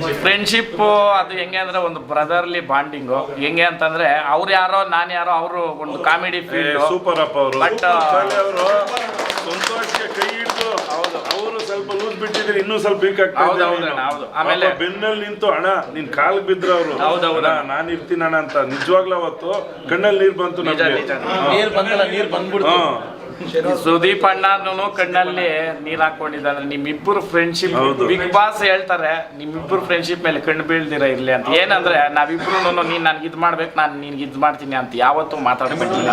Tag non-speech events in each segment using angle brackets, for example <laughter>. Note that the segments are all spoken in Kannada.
ಫ್ರೆಂಡ್ಶಿಪ್ ಅದು ಹೆಂಗೆ ಅಂದ್ರೆ ಒಂದು ಬ್ರದರ್ಲಿ ಬಾಂಡಿಂಗು ಹೆಂಗೆ ಅಂತಂದ್ರೆ ಅವ್ರು ಯಾರೋ ನಾನು ಯಾರೋ ಅವರು ಒಂದು ಕಾಮಿಡಿ ಫೀಲ್ಡ್ ಸೂಪರ್ ಅಪ್ಪ ಅವರು. ಬಟ್ ಅವರು ಸಂತೋಷಕ್ಕೆ ಕೈ ಹಿಡಿದು ಅವರು ಸ್ವಲ್ಪ ಲೂಸ್ ಬಿಟ್ಟಿದ್ರೆ ಇನ್ನೂ ಸ್ವಲ್ಪ ವೀಕ್ ಹೌದು, ಹೌದು, ಹೌದು. ಆಮೇಲೆ- ಬೆನ್ನಲ್ಲಿ ನಿಂತು ಅಣ್ಣ ನಿನ್ ಕಾಲ್ ಬಿದ್ರು ಅವರು. ಹೌದು, ಹೌದು. ನಾನು ಇರ್ತೀನಿ ಅಣ್ಣ ಅಂತ. ನಿಜವಾಗ್ಲೂ ಅವತ್ತು ಕಣ್ಣಲ್ಲಿ ನೀರ್ ಬಂತು ನಿಜ, ನಮ್ಗೆ. ನಿಜ. ನೀರ್ ಬಂದಲ್ಲ ನೀರ್ ಬಂದ್ಬಿಡ್ತು. ಹಾ. ಸುದೀಪ್ ಅಣ್ಣನು ಕಣ್ಣಲ್ಲಿ ನೀರ್ ಹಾಕೊಂಡಿದ್ದಾರೆ ನಿಮ್ಮಿಬ್ಬರು ಫ್ರೆಂಡ್ಶಿಪ್ ಬಿಗ್ ಬಾಸ್ ಹೇಳ್ತಾರೆ ನಿಮ್ಮಿಬ್ಬರು ಫ್ರೆಂಡ್ಶಿಪ್ ಮೇಲೆ ಕಣ್ಣು ಬೀಳ್ದಿರ ಇರ್ಲಿ ಅಂತ. ಏನಂದ್ರೆ ನಾವಿಬ್ರು ನೀನ್ ನನ್ಗೆ ಇದ್ ಮಾಡ್ಬೇಕು ನಾನು ನಿನ್ಗೆ ಇದ್ ಮಾಡ್ತೀನಿ ಅಂತ ಯಾವತ್ತೂ ಮಾತಾಡ್ಬೇಕಿಲ್ಲ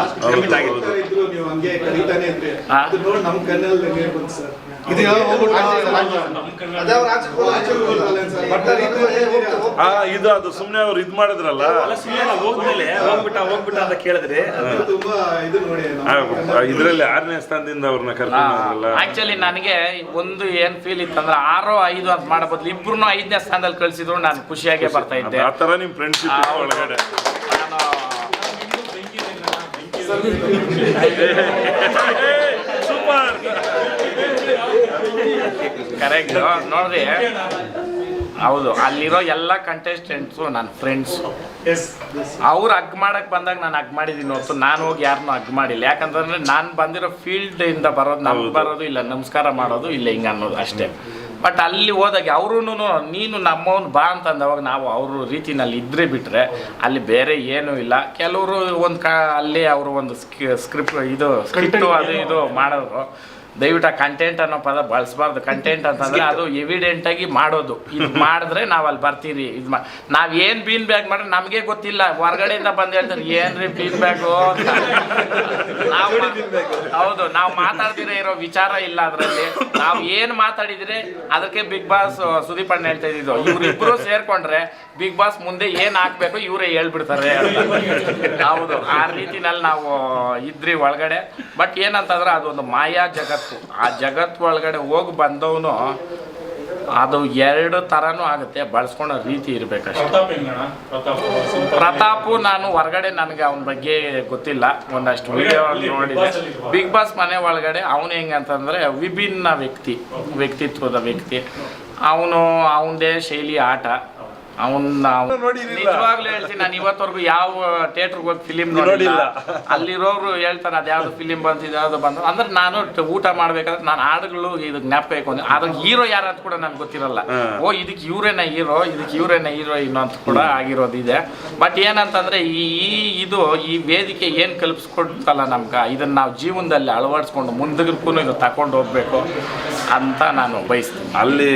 ಇದು ಆ ಇದು ಅದು ಸುಮ್ಮನೆ ಅವ್ರು ಇದು ಮಾಡಿದ್ರಲ್ಲ? ಹೋಗ್ಮೇಲೆ ಹೋಗ್ಬಿಟ್ಟ ಹೋಗ್ಬಿಟ್ಟ ಅಂತ ಕೇಳಿದ್ರೆ ತುಂಬಾ ಇದು ನೋಡಿ ನಾವು. ಇದ್ರಲ್ಲಿ ಆರನೇ ಸ್ಥಾನದಿಂದ ಅವ್ರನ್ನ ಕರ್ಕೊಂಡ್ರಲ್ಲ ಆಕ್ಚುಲಿ ನನಗೆ ಒಂದು ಏನ್ ಫೀಲ್ ಇತ್ತಂದ್ರೆ ಆರು ಐದು ಅಂತ ಮಾಡೋ ಬದಲು ಇಬ್ರು ಐದನೇ ಸ್ಥಾನದಲ್ಲಿ ಕಳ್ಸಿದ್ರು ನಾನು ಖುಷಿಯಾಗೆ ಬರ್ತಾ ಇದ್ದೆ. ಆ ತರ ನಿಮ್ ಫ್ರೆಂಡ್ಶಿಪ್. ಒಳಗಡೆ. ನಾನು <laughs> ಸೂಪರ್ ಕರೆಕ್ಟ್ ನೋಡ್ರಿ. ಹೌದು ಅಲ್ಲಿರೋ ಎಲ್ಲ ಕಂಟೆಸ್ಟೆಂಟ್ಸು ನನ್ನ ಫ್ರೆಂಡ್ಸ್ ಅವ್ರು ಅಗ್ ಮಾಡಕ್ ಬಂದಾಗ ನಾನು ಅಗ್ ಮಾಡಿದ್ದೀನಿ ಹೊರತು ನಾನು ಹೋಗಿ ಯಾರನ್ನೂ ಹಗ್ ಮಾಡಿಲ್ಲ. ಯಾಕಂತಂದ್ರೆ ನಾನು ಬಂದಿರೋ ಫೀಲ್ಡ್ ಇಂದ ಬರೋದು ನಮ್ಗೆ. ಬರೋದು ಇಲ್ಲ ನಮಸ್ಕಾರ ಮಾಡೋದು ಇಲ್ಲ ಹಿಂಗೆ ಅನ್ನೋದು ಅಷ್ಟೇ. ಬಟ್ ಅಲ್ಲಿ ಹೋದಾಗ ಅವ್ರೂ ನೀನು ನಮ್ಮವನು ಬಾ ಅಂತಂದವಾಗ ನಾವು ಅವ್ರ ರೀತಿನಲ್ಲಿ ಇದ್ರೆ ಬಿಟ್ಟರೆ ಅಲ್ಲಿ ಬೇರೆ ಏನೂ ಇಲ್ಲ. ಕೆಲವರು ಒಂದು ಕ ಅಲ್ಲಿ ಅವರು ಒಂದು ಸ್ಕ್ರಿಪ್ಟ್ ಇದು ಸ್ಕ್ರಿಪ್ಟು ಅದು ಇದು ಮಾಡೋರು. ದಯವಿಟ್ಟು ಕಂಟೆಂಟ್ ಅನ್ನೋ ಪದ ಬಳಸಬಾರ್ದು. ಕಂಟೆಂಟ್ ಅಂತಂದ್ರೆ ಅದು ಎವಿಡೆಂಟ್ ಆಗಿ ಮಾಡೋದು. ಇದು ಮಾಡಿದ್ರೆ ನಾವು ಅಲ್ಲಿ ಬರ್ತೀರಿ. ಇದು ಮಾ, ನಾವು ಏನು ಬೀನ್ ಬ್ಯಾಗ್ ಮಾಡ್ರೆ ನಮಗೆ ಗೊತ್ತಿಲ್ಲ. ಹೊರಗಡೆಯಿಂದ ಬಂದು ಹೇಳ್ತಾರೆ, ಏನ್ರಿ ಬೀನ್ ಬ್ಯಾಗು ನಾವು ಹೌದು, ನಾವು ಮಾತಾಡ್ದಿರ ಇರೋ ವಿಚಾರ ಇಲ್ಲ ಅದರಲ್ಲಿ. ನಾವು ಏನು ಮಾತಾಡಿದರೆ ಅದಕ್ಕೆ ಬಿಗ್ ಬಾಸ್ ಸುದೀಪ್ ಅಣ್ಣ ಹೇಳ್ತಾ ಇದ್ದಿದ್ದು. ಇವರಿಬ್ಬರು ಸೇರಿಕೊಂಡ್ರೆ ಬಿಗ್ ಬಾಸ್ ಮುಂದೆ ಏನು ಹಾಕ್ಬೇಕು ಇವರೇ ಹೇಳ್ಬಿಡ್ತಾರೆ ಹೌದು, ಆ ರೀತಿನಲ್ಲಿ ನಾವು ಇದ್ರಿ ಒಳಗಡೆ. ಬಟ್ ಏನಂತಂದ್ರೆ ಅದೊಂದು ಮಾಯಾ ಜಗತ್ತು. ಆ ಜಗತ್ತು ಒಳಗಡೆ ಹೋಗಿ ಬಂದವನು ಅದು ಎರಡು ಥರನೂ ಆಗುತ್ತೆ. ಬಳಸ್ಕೊಳೋ ರೀತಿ ಇರ್ಬೇಕಷ್ಟೇ. ಪ್ರತಾಪು ನಾನು ಹೊರಗಡೆ ನನಗೆ ಅವನ ಬಗ್ಗೆ ಗೊತ್ತಿಲ್ಲ. ಒಂದಷ್ಟು ವಿಡಿಯೋ ನೋಡಿದೆ. ಬಿಗ್ ಬಾಸ್ ಮನೆ ಒಳಗಡೆ ಅವನು ಹೆಂಗೆ ಅಂತಂದ್ರೆ ವಿಭಿನ್ನ ವ್ಯಕ್ತಿ ವ್ಯಕ್ತಿತ್ವದ ವ್ಯಕ್ತಿ. ಅವನು ಅವನದೇ ಶೈಲಿ ಆಟ. ಅವನ್ನ. ನಿಜವಾಗ್ಲೂ ಹೇಳ್ತೀನಿ ನಾನು ಇವತ್ತವರೆಗೂ ಯಾವ ಥಿಯೇಟರ್ಗೆ ಹೋಗಿ ಫಿಲಿಮ್ ನೋಡಿಲ್ಲ. ಅಲ್ಲಿರೋರು ಹೇಳ್ತಾರೆ ಅದ್ಯಾವ್ದು ಫಿಲಿಮ್ ಬಂತು ಇದ್ಯಾವ್ದು ಬಂತು. ಅಂದ್ರೆ ನಾನು ಊಟ ಮಾಡ್ಬೇಕಾದ್ರೆ ನಾನು ಹಾಡುಗಳು ಇದು ಜ್ಞಾಪಕ ಇಟ್ಕೊಂಡು. ಅದ್ರ ಹೀರೋ ಯಾರು ಅಂತ ಕೂಡ ನನ್ಗೆ ಗೊತ್ತಿರಲ್ಲ. ಓ ಇದಕ್ಕೆ ಇವ್ರೇನ ಹೀರೋ ಇದಕ್ಕೆ ಇವ್ರೇನ ಹೀರೋ ಇನ್ನು ಅಂತ ಕೂಡ ಆಗಿರೋದಿದೆ. ಬಟ್ ಏನಂತಂದ್ರೆ ಈ ಈ ಇದು ಈ ವೇದಿಕೆ ಏನು ಕಲ್ಪಿಸ್ಕೊಡ್ತಲ್ಲ ನಮ್ಗೆ? ಇದನ್ನ ನಾವು ಜೀವನದಲ್ಲಿ ಅಳವಡಿಸ್ಕೊಂಡು ಮುಂದಕ್ಕೂ ಇದು ತಕೊಂಡು ಹೋಗ್ಬೇಕು ಅಂತ ನಾನು ಬಯಸ್ತೀನಿ. ಅಲ್ಲಿ